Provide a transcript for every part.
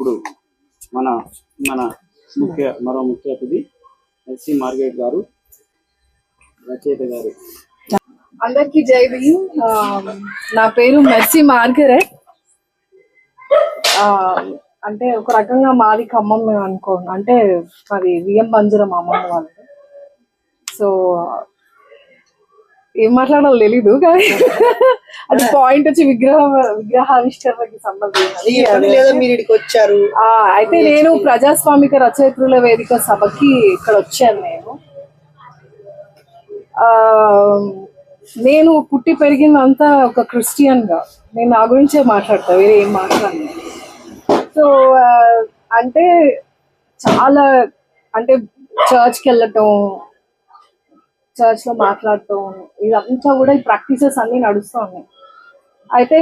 ఇప్పుడు మన మన ముఖ్య మరో ముఖ్య అతిథి ఎస్సి మార్గరెట్ గారు రచయిత గారు. అందరికి జై భీమ్. నా పేరు మెర్సీ మార్గరెట్. అంటే ఒక రకంగా మాది ఖమ్మం మేము అనుకో అంటే మాది విఎం బంజరం అమ్మమ్మ వాళ్ళది. సో ఏం మాట్లాడాలో తెలీదు కానీ అది పాయింట్ వచ్చి విగ్రహ విగ్రహావిష్కరణకి సంబంధించి వచ్చారు? అయితే నేను ప్రజాస్వామిక రచయిత్రుల వేదిక సభకి ఇక్కడ వచ్చాను నేను. ఆ, నేను పుట్టి పెరిగిందంతా ఒక క్రిస్టియన్గా నేను నా గురించే మాట్లాడతా వేరే ఏం మాట్లాడను. సో అంటే చాలా అంటే చర్చ్కి వెళ్ళటం చర్చ్లో మాట్లాడటం ఇదంతా కూడా ఈ ప్రాక్టీసెస్ అన్ని నడుస్తూ ఉన్నాయి. అయితే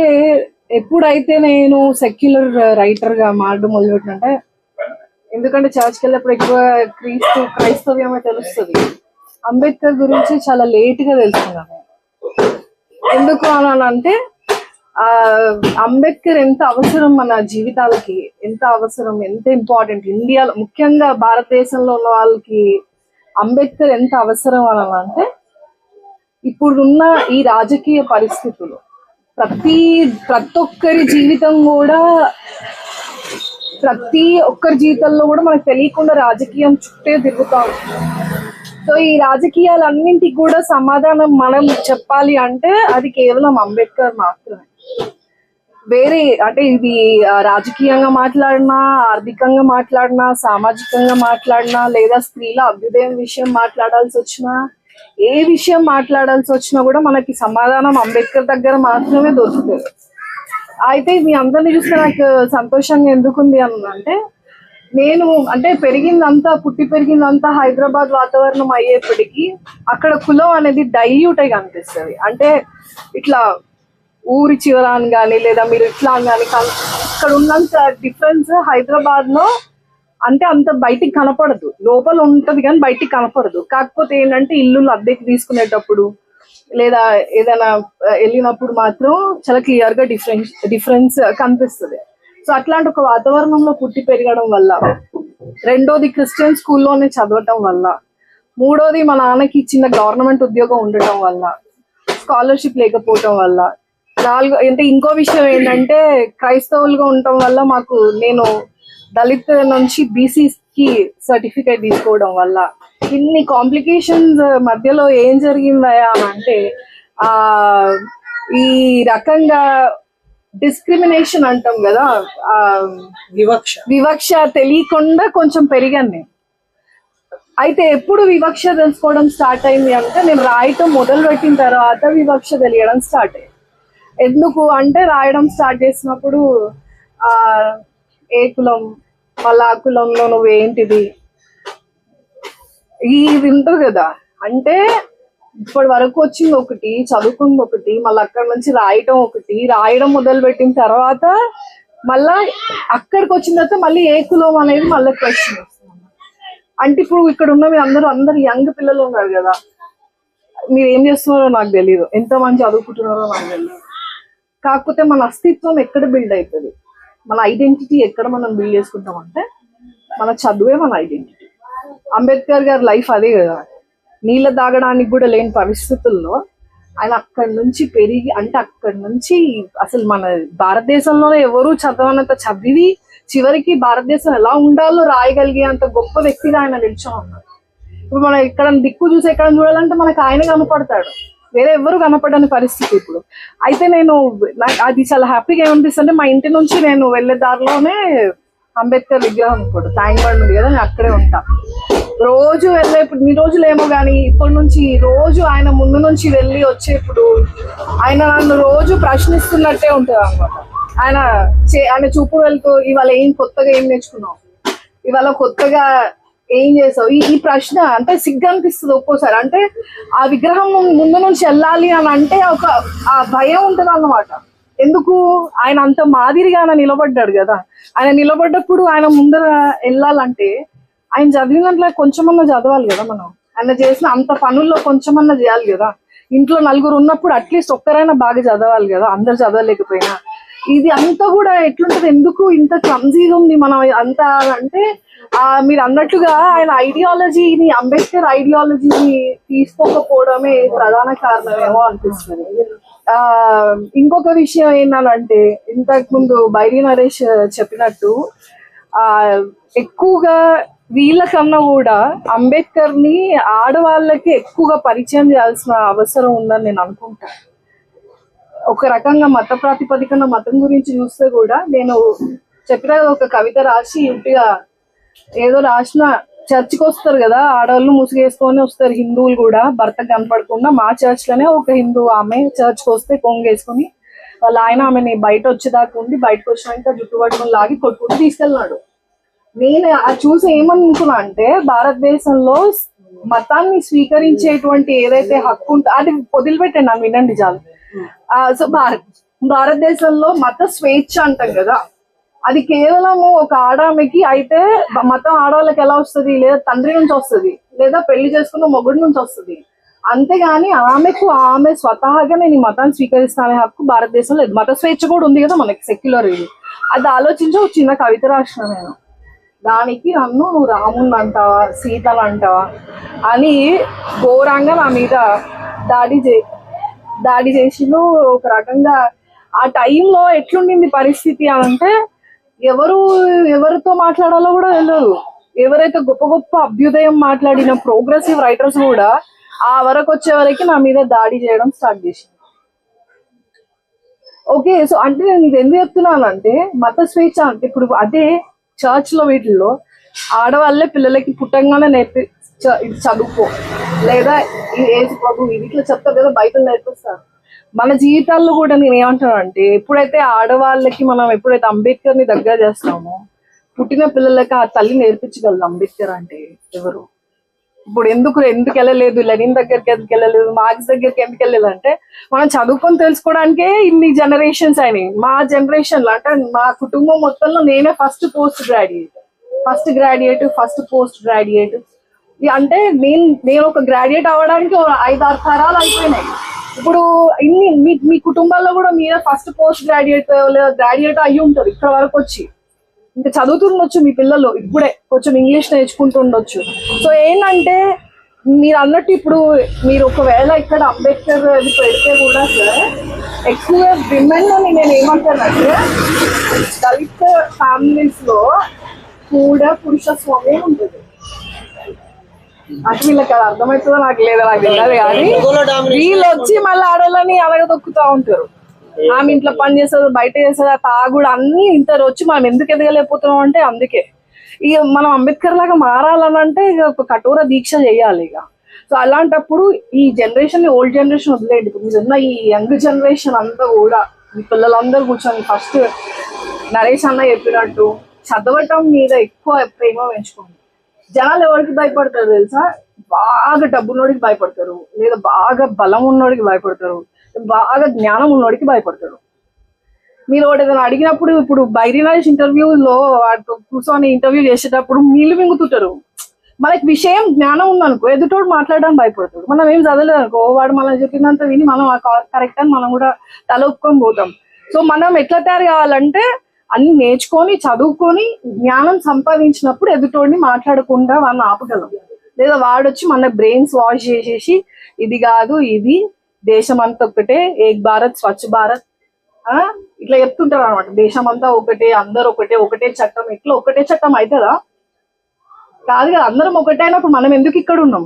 ఎప్పుడైతే నేను సెక్యులర్ రైటర్గా మారడం మొదలుపెట్టినంటే ఎందుకంటే చర్చ్కి వెళ్ళినప్పుడు ఎక్కువ క్రీస్తు క్రైస్తవ్యమే తెలుస్తుంది. అంబేద్కర్ గురించి చాలా లేట్గా తెలుసుకున్నాను. ఎందుకు అని అంటే ఆ అంబేద్కర్ ఎంత అవసరం మన జీవితాలకి ఎంత అవసరం ఎంత ఇంపార్టెంట్ ఇండియాలో ముఖ్యంగా భారతదేశంలో ఉన్న వాళ్ళకి అంబేద్కర్ ఎంత అవసరం అని అంటే ఇప్పుడున్న ఈ రాజకీయ పరిస్థితులు ప్రతి ప్రతి ఒక్కరి జీవితం కూడా ప్రతి ఒక్కరి జీవితంలో కూడా మనకు తెలియకుండా రాజకీయం చుట్టే తిరుగుతా సో ఈ రాజకీయాలన్నింటికి కూడా సమాధానం మనం చెప్పాలి అంటే అది కేవలం అంబేద్కర్ మాత్రమే. వేరే అంటే ఇది రాజకీయంగా మాట్లాడినా ఆర్థికంగా మాట్లాడినా సామాజికంగా మాట్లాడినా లేదా స్త్రీల అభ్యుదయం విషయం మాట్లాడాల్సి వచ్చినా ఏ విషయం మాట్లాడాల్సి వచ్చినా కూడా మనకి సమాధానం అంబేద్కర్ దగ్గర మాత్రమే దొరుకుతుంది. అయితే మీ అందరిని చూస్తే నాకు సంతోషంగా ఎందుకుంది అని అంటే నేను అంటే పెరిగిందంతా పుట్టి పెరిగిందంతా హైదరాబాద్ వాతావరణం అయ్యేప్పటికీ అక్కడ కులం అనేది డైల్యూట్ అయి కనిపిస్తుంది. అంటే ఇట్లా ఊరి చివర అని కానీ లేదా మీరు ఇట్లా అని కానీ ఇక్కడ ఉన్నంత డిఫరెన్స్ హైదరాబాద్లో అంటే అంత బయటికి కనపడదు. లోపల ఉంటది కానీ బయటికి కనపడదు. కాకపోతే ఏంటంటే ఇల్లు అద్దెకి తీసుకునేటప్పుడు లేదా ఏదైనా వెళ్ళినప్పుడు మాత్రం చాలా క్లియర్గా డిఫరెన్స్ డిఫరెన్స్ కనిపిస్తుంది. సో అట్లాంటి ఒక వాతావరణంలో పుట్టి పెరగడం వల్ల రెండోది క్రిస్టియన్ స్కూల్లోనే చదవటం వల్ల మూడోది మా నాన్నకి చిన్న గవర్నమెంట్ ఉద్యోగం ఉండటం వల్ల స్కాలర్షిప్ లేకపోవటం వల్ల నాలుగో అంటే ఇంకో విషయం ఏంటంటే క్రైస్తవులుగా ఉండటం వల్ల మాకు నేను దళిత్ నుంచి బీసీ కి సర్టిఫికేట్ తీసుకోవడం వల్ల. ఇన్ని కాంప్లికేషన్స్ మధ్యలో ఏం జరిగిందయా అని అంటే ఆ ఈ రకంగా డిస్క్రిమినేషన్ అంటాం కదా వివక్ష. వివక్ష తెలియకుండా కొంచెం పెరిగాను నేను. అయితే ఎప్పుడు వివక్ష తెలుసుకోవడం స్టార్ట్ అయింది అంటే నేను రాయటం మొదలు పెట్టిన తర్వాత వివక్ష తెలియడం స్టార్ట్ అయింది. ఎందుకు అంటే రాయడం స్టార్ట్ చేసినప్పుడు ఆ ఏ కులం మళ్ళా ఆ కులంలో నువ్వేంటిది ఇది ఉంటుంది కదా. అంటే ఇప్పటి వరకు వచ్చింది ఒకటి చదువుకుంది ఒకటి మళ్ళీ అక్కడ నుంచి రాయటం ఒకటి రాయడం మొదలు పెట్టిన తర్వాత మళ్ళా అక్కడికి వచ్చిన తర్వాత మళ్ళీ ఏ కులం అనేది మళ్ళీ క్వశ్చన్ వస్తుంది. అంటే ఇప్పుడు ఇక్కడ ఉన్న మీరు అందరూ అందరు యంగ్ పిల్లలు ఉన్నారు కదా. మీరు ఏం చేస్తున్నారో నాకు తెలియదు ఎంత మంది చదువుకుంటున్నారో నాకు తెలియదు కాకపోతే మన అస్తిత్వం ఎక్కడ బిల్డ్ అవుతుంది మన ఐడెంటిటీ ఎక్కడ మనం బిల్డ్ చేసుకుంటాం అంటే మన చదువే మన ఐడెంటిటీ అంబేద్కర్ గారి లైఫ్ అదే కదా. నీళ్ళ తాగడానికి కూడా లేని పరిస్థితుల్లో ఆయన అక్కడి నుంచి పెరిగి అంటే అక్కడి నుంచి అసలు మన భారతదేశంలో ఎవరు చదవనంత చదివి చివరికి భారతదేశం ఎలా ఉండాలో రాయగలిగే అంత గొప్ప వ్యక్తిగా ఆయన నిల్చొని ఉన్నారు ఇప్పుడు మనం ఎక్కడ దిక్కు చూసి ఎక్కడ చూడాలంటే మనకు ఆయన కనపడతాడు. వేరే ఎవరు కనపడని పరిస్థితి ఇప్పుడు. అయితే నేను అది చాలా హ్యాపీగా ఏమనిపిస్తుంది మా ఇంటి నుంచి నేను వెళ్ళే దారిలోనే అంబేద్కర్ విగ్రహం ఇప్పుడు తాంగవాడు ఉంది కదా నేను అక్కడే ఉంటా. రోజు వెళ్ళే ఇప్పుడు ఈ రోజులేమో కానీ ఇప్పటి నుంచి రోజు ఆయన ముందు నుంచి వెళ్ళి వచ్చేప్పుడు ఆయన నన్ను రోజు ప్రశ్నిస్తున్నట్టే ఉంటుంది అనమాట ఆయన చే- ఆయన చూపు వెళ్తూ ఇవాళ ఏం కొత్తగా ఏం నేర్చుకున్నావు? ఇవాళ కొత్తగా ఏం చేసావు? ఈ ఈ ప్రశ్న అంటే సిగ్గు అనిపిస్తుంది ఒక్కోసారి. అంటే ఆ విగ్రహం ముందు నుంచి వెళ్ళాలి అని అంటే ఒక ఆ భయం ఉంటుంది అన్నమాట. ఎందుకు? ఆయన అంత మాదిరిగా ఆయన నిలబడ్డాడు కదా. ఆయన నిలబడ్డప్పుడు ఆయన ముందర వెళ్ళాలంటే ఆయన చదివినట్లు కొంచెమన్నా చదవాలి కదా మనం. ఆయన చేసిన అంత పనుల్లో కొంచెమన్నా చేయాలి కదా. ఇంట్లో నలుగురు ఉన్నప్పుడు అట్లీస్ట్ ఒక్కరైనా బాగా చదవాలి కదా. అందరు చదవలేకపోయినా. ఇది అంతా కూడా ఎట్లుంటది? ఎందుకు ఇంత క్లమ్జీగా ఉంది? మనం అంత అంటే మీరు అన్నట్టుగా ఆయన ఐడియాలజీని అంబేద్కర్ ఐడియాలజీని తీసుకోకపోవడమే ప్రధాన కారణమేమో అనిపిస్తుంది. ఆ ఇంకొక విషయం ఏంటంటే ఇంతకు ముందు బైరి నరేష్ చెప్పినట్టు ఆ ఎక్కువగా వీళ్ళకన్నా కూడా అంబేద్కర్ని ఆడవాళ్ళకి ఎక్కువగా పరిచయం చేయాల్సిన అవసరం ఉందని నేను అనుకుంటా. ఒక రకంగా మత ప్రాతిపదికన మతం గురించి చూస్తే కూడా నేను చెప్పిన ఒక కవిత రాసి ఇంటిగా ఏదో రాసిన చర్చికి వస్తారు కదా ఆడవాళ్ళు ముసుగేసుకొని వస్తారు హిందువులు కూడా భర్త కనపడకుండా మా చర్చ్లోనే ఒక హిందూ ఆమె చర్చ్కి వస్తే కొంగేసుకుని వాళ్ళ ఆయన ఆమెని బయట వచ్చేదాకా ఉండి బయటకు వచ్చినాక జుట్టు పట్టుకుని లాగి కొట్టుకుంటూ తీసుకెళ్ళినాడు. నేను అది చూసి ఏమనుకున్నా అంటే భారతదేశంలో మతాన్ని స్వీకరించేటువంటి ఏదైతే హక్కు ఉంటుందో అది వదిలిపెట్టండి నన్ను వినండి చాలు. ఆ, సో భారత్ భారతదేశంలో మత స్వేచ్ఛ అంటాం కదా అది కేవలము ఒక ఆడామెకి అయితే మతం ఆడవాళ్ళకి ఎలా వస్తుంది? లేదా తండ్రి నుంచి వస్తుంది? లేదా పెళ్ళి చేసుకున్న మొగుడి నుంచి వస్తుంది? అంతేగాని ఆమెకు ఆమె స్వతహాగా నేను ఈ మతాన్ని స్వీకరిస్తానే హక్కు భారతదేశంలో లేదు. మత స్వేచ్ఛ కూడా ఉంది కదా మనకి సెక్యులర్ ఇది. అది ఆలోచించి ఒక చిన్న కవిత రాసిన నేను. దానికి నన్ను నువ్వు రాముని అంటావా సీతలు అంటావా అని ఘోరంగా నా మీద దాడి చే దాడి చేసిండు. ఒక రకంగా ఆ టైంలో ఎట్లుండింది పరిస్థితి అని అంటే ఎవరు ఎవరితో మాట్లాడాలో కూడా తెలియదు ఎవరైతే గొప్ప గొప్ప అభ్యుదయం మాట్లాడిన ప్రోగ్రెసివ్ రైటర్స్ కూడా ఆ వరకు వచ్చే వరకు నా మీద దాడి చేయడం స్టార్ట్ చేసింది. ఓకే సో అంటే నేను ఇది ఎందుకు చెప్తున్నానంటే మత స్వేచ్ఛ అంటే ఇప్పుడు అదే చర్చ్లో వీటిల్లో ఆడవాళ్ళే పిల్లలకి పుట్టంగానే నేర్పి చ- చదువుకో. లేదా ఏజ్ ప్రభు ఇది ఇట్లా చెప్తారు కదా బయట నేర్పిస్తారు. మన జీవితాల్లో కూడా నేను ఏమంటానంటే ఎప్పుడైతే ఆడవాళ్ళకి మనం ఎప్పుడైతే అంబేద్కర్ని దగ్గర చేస్తామో పుట్టిన పిల్లలకి ఆ తల్లి నేర్పించగలదు అంబేద్కర్ అంటే ఎవరు? ఇప్పుడు ఎందుకు ఎందుకు వెళ్ళలేదు? లెనిన్ దగ్గరికి ఎందుకు వెళ్ళలేదు? మార్క్స్ దగ్గరికి ఎందుకు వెళ్ళలేదు? అంటే మనం చదువుకొని తెలుసుకోవడానికే ఇన్ని జనరేషన్స్ అయినాయి. మా జనరేషన్లో అంటే మా కుటుంబం మొత్తంలో నేనే first post graduate first graduate first post graduate అంటే నేను నేను ఒక గ్రాడ్యుయేట్ అవ్వడానికి ఐదు ఆరు తరాలు అయిపోయినాయి. ఇప్పుడు ఇన్ని మీ మీ కుటుంబాల్లో కూడా మీరే ఫస్ట్ పోస్ట్ గ్రాడ్యుయేట్ లేదా గ్రాడ్యుయేట్ అయ్యి ఉంటారు ఇక్కడ వరకు వచ్చి. ఇంకా చదువుతుండొచ్చు మీ పిల్లలు ఇప్పుడే కొంచెం ఇంగ్లీష్ నేర్చుకుంటుండొచ్చు. సో ఏంటంటే మీరు అన్నట్టు ఇప్పుడు మీరు ఒకవేళ ఇక్కడ అంబేద్కర్ అది పెడితే కూడా సార్ ఎక్కువ విమెన్ అని నేను ఏమంటానంటే దళిత ఫ్యామిలీస్లో కూడా పురుష స్వామ్యం ఉంటుంది. అంటే వీళ్ళకి అది అర్థమవుతుందో నాకు లేదా నాకు తెలియదు కానీ వీళ్ళు వచ్చి మళ్ళీ ఆడవాళ్ళని అలగదొక్కుతా ఉంటారు. ఆమె ఇంట్లో పని చేస్తుంది బయట చేస్తుంది ఆ తాగుడు అన్ని ఇంత వచ్చి మనం ఎందుకు ఎదగలేకపోతున్నాం అంటే అందుకే. ఇక మనం అంబేద్కర్ లాగా మారాలని అంటే ఇక ఒక కఠోర దీక్ష చేయాలి ఇక. సో అలాంటప్పుడు ఈ జనరేషన్ ఓల్డ్ జనరేషన్ వదిలేయండి. ఇప్పుడు మీరున్న ఈ యంగ్ జనరేషన్ అంతా కూడా మీ పిల్లలందరూ కూర్చొని ఫస్ట్ నరేష్ అన్న చెప్పినట్టు చదవటం మీద ఎక్కువ ప్రేమ పెంచుకోండి. జనాలు ఎవరికి భయపడతారు తెలుసా? బాగా డబ్బున్నోడికి భయపడతారు. లేదా బాగా బలం ఉన్నోడికి భయపడతారు. బాగా జ్ఞానం ఉన్నోడికి భయపడతారు. మీరు ఒకటి ఏదైనా అడిగినప్పుడు ఇప్పుడు బైరీ ఇంటర్వ్యూలో వాటితో కూర్చొని ఇంటర్వ్యూ చేసేటప్పుడు నీళ్ళు మింగుతుంటారు. మనకి విషయం జ్ఞానం ఉందనుకో ఎదుటోడు మాట్లాడడానికి భయపడతాడు. మనం ఏం చదవలేదు అనుకో వాడు మనం చెప్పినంత విని మనం కరెక్ట్ అని మనం కూడా తల ఒప్పుకొని పోతాం. సో మనం ఎట్లా తయారు కావాలంటే అన్ని నేర్చుకొని చదువుకొని జ్ఞానం సంపాదించినప్పుడు ఎదుటోడిని మాట్లాడకుండా వాళ్ళని ఆపగలం. లేదా వాడొచ్చి మన బ్రెయిన్స్ వాష్ చేసేసి ఇది కాదు ఇది దేశం అంతా ఒకటే ఏక్ భారత్ స్వచ్ఛ భారత్. ఆ? ఇట్లా చెప్తుంటారు అనమాట దేశం అంతా ఒకటే అందరు ఒకటే ఒకటే చట్టం. ఇట్లా ఒకటే చట్టం అవుతుందా కాదు కదా అందరం ఒకటే అయినప్పుడు మనం ఎందుకు ఇక్కడ ఉన్నాం?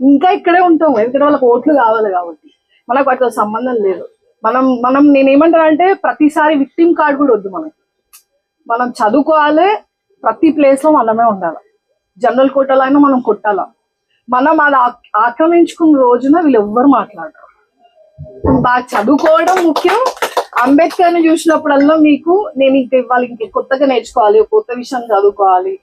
ఇంకా ఇక్కడే ఉంటాం. ఎందుకంటే వాళ్ళకి ఓట్లు కావాలి కాబట్టి. మనకు వాటితో సంబంధం లేదు. మనం మనం నేనేమంటానంటే ప్రతిసారి విక్టిమ్ కార్డ్ కూడా వద్దు మనకి. మనం చదువుకోవాలి ప్రతి ప్లేస్లో మనమే ఉండాలి. జనరల్ కొట్టాలైనా మనం కొట్టాల? మనం అది ఆక్రమించుకున్న రోజున వీళ్ళు ఎవ్వరు మాట్లాడరు. బాగా చదువుకోవడం ముఖ్యం. అంబేద్కర్ని చూసినప్పుడల్లా మీకు నేను ఇంక ఇవ్వాలి ఇంక కొత్తగా నేర్చుకోవాలి కొత్త విషయం చదువుకోవాలి.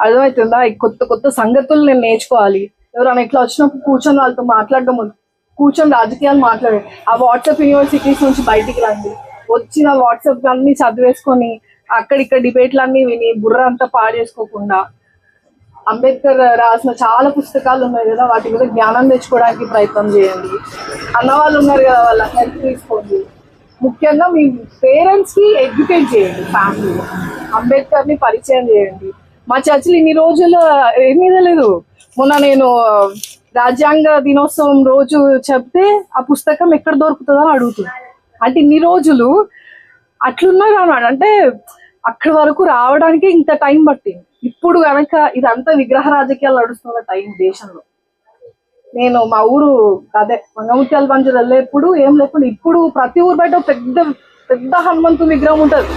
అర్థమవుతుందా? కొత్త కొత్త సంగతులు నేను నేర్చుకోవాలి. ఎవరైనా ఇట్లా వచ్చినప్పుడు కూర్చొని వాళ్ళతో మాట్లాడడం కూర్చొని రాజకీయాలు మాట్లాడే. ఆ వాట్సాప్ యూనివర్సిటీస్ నుంచి బయటికి రండి. వచ్చిన వాట్సాప్ అన్ని చదివేసుకొని అక్కడిక్కడ డిబేట్లు అన్ని విని బుర్ర అంతా పాడేసుకోకుండా అంబేద్కర్ రాసిన చాలా పుస్తకాలు ఉన్నాయి కదా వాటి మీద జ్ఞానం తెచ్చుకోవడానికి ప్రయత్నం చేయండి. అన్న వాళ్ళు ఉన్నారు కదా వాళ్ళ హెల్ప్ తీసుకోండి. ముఖ్యంగా మీ పేరెంట్స్కి ఎడ్యుకేట్ చేయండి ఫ్యామిలీలో అంబేద్కర్ని పరిచయం చేయండి. మా చర్చిలు ఇన్ని రోజులు ఏమీ లేదు మొన్న నేను రాజ్యాంగ దినోత్సవం రోజు చెప్తే ఆ పుస్తకం ఎక్కడ దొరుకుతుందో అని అడుగుతుంది. అంటే ఇన్ని రోజులు అట్లున్నాయి అన్నాడు అంటే అక్కడి వరకు రావడానికి ఇంత టైం పట్టింది. ఇప్పుడు కనుక ఇదంతా విగ్రహ రాజకీయాలు నడుస్తున్న టైం దేశంలో. నేను మా ఊరు అదే మంగముత్యాల పంచు వెళ్ళేప్పుడు ఏం లేకుండా ఇప్పుడు ప్రతి ఊరు బయట పెద్ద పెద్ద హనుమంతు విగ్రహం ఉంటుంది.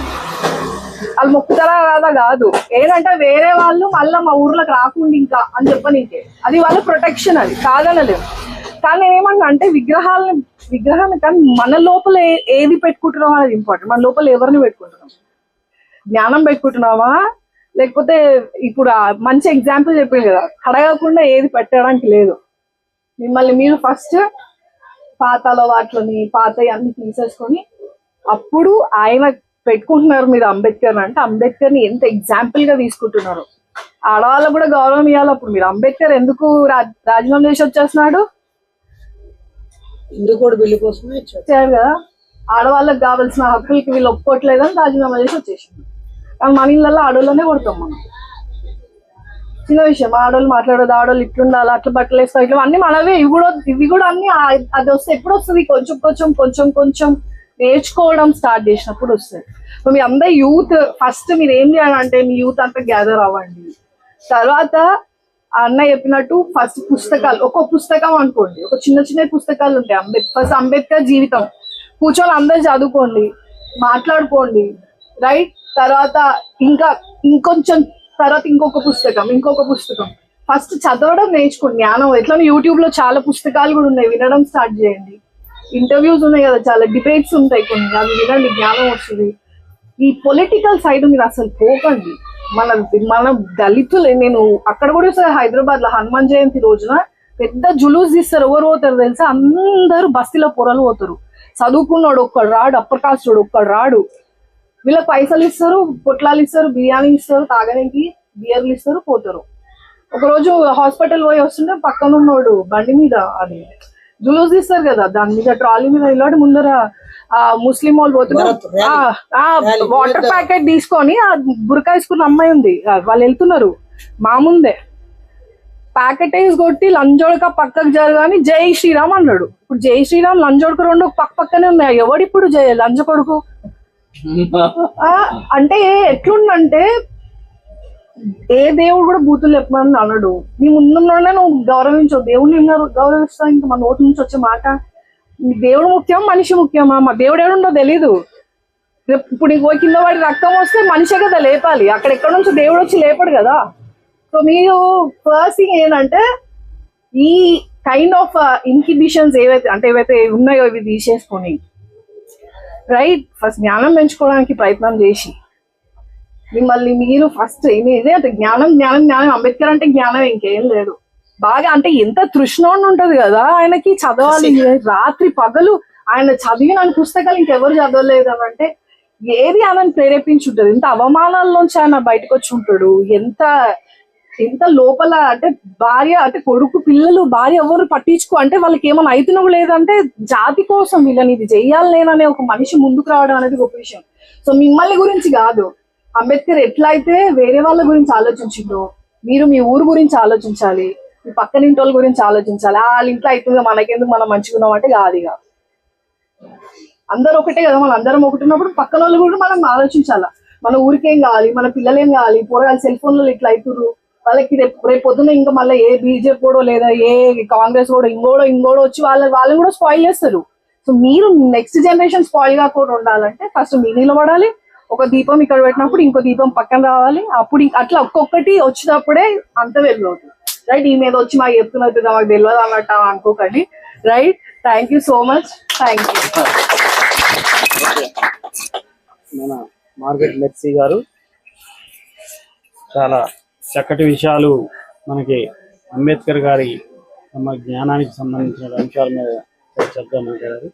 వాళ్ళు మొక్కుతారా కాదా కాదు. ఏంటంటే వేరే వాళ్ళు మళ్ళీ మా ఊర్లోకి రాకుండా ఇంకా అని చెప్పనీకే. అది వాళ్ళ ప్రొటెక్షన్ అది కాదనలేదు కానీ నేనేమన్నా అంటే విగ్రహాలని విగ్రహాన్ని కానీ మన లోపల ఏది పెట్టుకుంటున్నాం అనేది ఇంపార్టెంట్ మన లోపల ఎవరిని పెట్టుకుంటున్నాం? జ్ఞానం పెట్టుకుంటున్నావా లేకపోతే ఇప్పుడు మంచి ఎగ్జాంపుల్ చెప్పింది కదా కడగకుండా ఏది పెట్టడానికి లేదు. మిమ్మల్ని మీరు ఫస్ట్ పాతాల వాటిలోని పాత అన్ని తీసేసుకొని అప్పుడు ఆయన పెట్టుకుంటున్నారు మీరు అంబేద్కర్ అంటే అంబేద్కర్ని ఎంత ఎగ్జాంపుల్గా తీసుకుంటున్నారు. ఆడవాళ్ళకు కూడా గౌరవం ఇవ్వాలి అప్పుడు మీరు. అంబేద్కర్ ఎందుకు రాజీనామా చేసి వచ్చేస్తున్నాడు? ఇచ్చారు కదా. ఆడవాళ్ళకి కావాల్సిన హక్కులకి వీళ్ళు ఒప్పుకోవట్లేదని రాజీనామా చేసి వచ్చేసింది కానీ మన ఇళ్ళల్లో ఆడవాళ్ళనే కొడతాం మనం. చిన్న విషయం ఆడవాళ్ళు మాట్లాడదు ఆడవాళ్ళు ఇట్లుండాలి అట్లా బట్టలు వేసుకో ఇట్లా అన్ని మనవే. ఇవి కూడా ఇవి కూడా అన్ని అది వస్తే ఎప్పుడు వస్తుంది? కొంచెం కొంచెం కొంచెం కొంచెం. నేర్చుకోవడం స్టార్ట్ చేసినప్పుడు వస్తుంది సో మీ అందరు యూత్ ఫస్ట్ మీరు ఏం చేయాలంటే మీ యూత్ అంతా గ్యాదర్ అవ్వండి. తర్వాత ఆ అన్న చెప్పినట్టు ఫస్ట్ పుస్తకాలు ఒక పుస్తకం అనుకోండి. ఒక చిన్న చిన్న పుస్తకాలు ఉంటాయి. అంబేద్కర్ ఫస్ట్ అంబేద్కర్ జీవితం. కూర్చొని అందరు చదువుకోండి మాట్లాడుకోండి రైట్ తర్వాత ఇంకా ఇంకొంచెం తర్వాత ఇంకొక పుస్తకం ఇంకొక పుస్తకం. ఫస్ట్ చదవడం నేర్చుకోండి. జ్ఞానం ఎట్లా యూట్యూబ్లో చాలా పుస్తకాలు కూడా ఉన్నాయి. వినడం స్టార్ట్ చేయండి. ఇంటర్వ్యూస్ ఉన్నాయి కదా చాలా డిబేట్స్ ఉంటాయి కొన్ని అవి వినండి జ్ఞానం వస్తుంది. ఈ పొలిటికల్ సైడ్ మీరు అసలు పోకండి. మన మన దళితులు నేను అక్కడ కూడా సార్ హైదరాబాద్లో హనుమాన్ జయంతి రోజున పెద్ద జులూస్ తీస్తారు ఎవరు పోతారు తెలుసా? అందరూ బస్తీలో పొరలు పోతారు. చదువుకున్నాడు ఒక్కడు రాడు అప్పర్ కాస్ట్ ఒక్కడు రాడు. వీళ్ళకి పైసలు ఇస్తారు పొట్లాలు ఇస్తారు బిర్యానీ ఇస్తారు తాగడానికి బియర్లు ఇస్తారు పోతారు. ఒకరోజు హాస్పిటల్ పోయి వస్తుంటే పక్కన ఉన్నోడు బండి మీద అది జులూస్ తీస్తారు కదా దాని మీద ట్రాలీ మీద ఇలాంటి ముందర ఆ ముస్లిం వాళ్ళు పోతున్నారు వాటర్. ప్యాకెట్ తీసుకొని ఆ బురకా వేసుకున్న అమ్మాయి ఉంది వాళ్ళు వెళ్తున్నారు మా ముందే ప్యాకెట్ వేసి కొట్టి లంజోడక పక్కకు జరగాని జై శ్రీరామ్ అన్నాడు. ఇప్పుడు జై శ్రీరామ్ లంజోడక రెండు పక్క పక్కనే ఉన్నాయి ఎవడు ఇప్పుడు జై లంజ కొడుకు? ఆ, అంటే ఎట్లుందంటే ఏ దేవుడు కూడా బూతులు చెప్పమని అనడు. నీ ముందులోనే నువ్వు గౌరవించవు దేవుడిని ఉన్నారు గౌరవిస్తావు. ఇంకా మన నోటి నుంచి వచ్చే మాట. దేవుడు ముఖ్యం మనిషి ముఖ్యమా? మా దేవుడు ఎవడుండో తెలీదు. రేపు ఇప్పుడు నీకు కింద వాడి రక్తం వస్తే మనిషే కదా లేపాలి. అక్కడ ఎక్కడ నుంచి దేవుడు వచ్చి లేపడు కదా. సో మీరు ఫస్ట్ థింగ్ ఏంటంటే ఈ కైండ్ ఆఫ్ ఇన్హిబిషన్స్ ఏవైతే అంటే ఏవైతే ఉన్నాయో ఇవి తీసేసుకొని రైట్ ఫస్ట్ జ్ఞానం పెంచుకోవడానికి ప్రయత్నం చేసి మిమ్మల్ని మీరు ఫస్ట్ ఇదే అంటే జ్ఞానం జ్ఞానం జ్ఞానం. అంబేద్కర్ అంటే జ్ఞానం ఇంకేం లేదు. బాగా అంటే ఎంత తృష్ణోండి ఉంటది కదా ఆయనకి చదవాలి. రాత్రి పగలు ఆయన చదివిన పుస్తకాలు ఇంకెవరు చదవలేదు అని అంటే ఏది ఆయనని ప్రేరేపించుంటది? ఎంత అవమానాల్లోంచి ఆయన బయటకు వచ్చి ఉంటాడు. ఎంత ఎంత లోపల అంటే భార్య అంటే కొడుకు పిల్లలు భార్య ఎవరు పట్టించుకో అంటే వాళ్ళకి ఏమైనా అవుతున్నావు లేదంటే జాతి కోసం వీళ్ళని ఇది చెయ్యాలి నేననే ఒక మనిషి ముందుకు రావడం అనేది గొప్ప విషయం. సో మిమ్మల్ని గురించి కాదు. అంబేద్కర్ ఎట్లా అయితే వేరే వాళ్ళ గురించి ఆలోచించిందో మీరు మీ ఊరు గురించి ఆలోచించాలి మీ పక్కన ఇంటి వాళ్ళ గురించి ఆలోచించాలి వాళ్ళ ఇంట్లో అవుతుందో మనకెందుకు మనం మంచిగా అంటే కాదు ఇక. అందరూ ఒకటే కదా మనం అందరం ఒకటి ఉన్నప్పుడు పక్కన వాళ్ళు కూడా మనం ఆలోచించాలా. మన ఊరికేం కావాలి మన పిల్లలేం కావాలి పోరగాళ్ళు సెల్ ఫోన్లలో ఇట్లా అవుతుర్రు వాళ్ళకి రేపు రేపు పొద్దున్న ఇంకా మళ్ళీ ఏ బీజేపీ కూడా లేదా ఏ కాంగ్రెస్ కూడా ఇంకోడో ఇంకోడో వచ్చి వాళ్ళ వాళ్ళని కూడా స్పాయిల్ చేస్తారు. సో మీరు నెక్స్ట్ జనరేషన్ స్పాయిల్ కాకుండా ఉండాలంటే ఫస్ట్ మీ నిలబడాలి ఒక దీపం ఇక్కడ పెట్టినప్పుడు ఇంకో దీపం పక్కన రావాలి. అప్పుడు అట్లా ఒక్కొక్కటి వచ్చినప్పుడే అంత వెళ్ళవుతుంది రైట్ ఈ మీద వచ్చి మాకు చెప్తున్నట్టు మాకు తెలియదు అన్నట్టు అనుకోకండి. Right thank you so much thank you మన మార్కెట్ మెర్సీ గారు చాలా చక్కటి విషయాలు మనకి అంబేద్కర్ గారి తమ జ్ఞానానికి సంబంధించిన అంశాల మీద చర్చగా మాట్లాడారు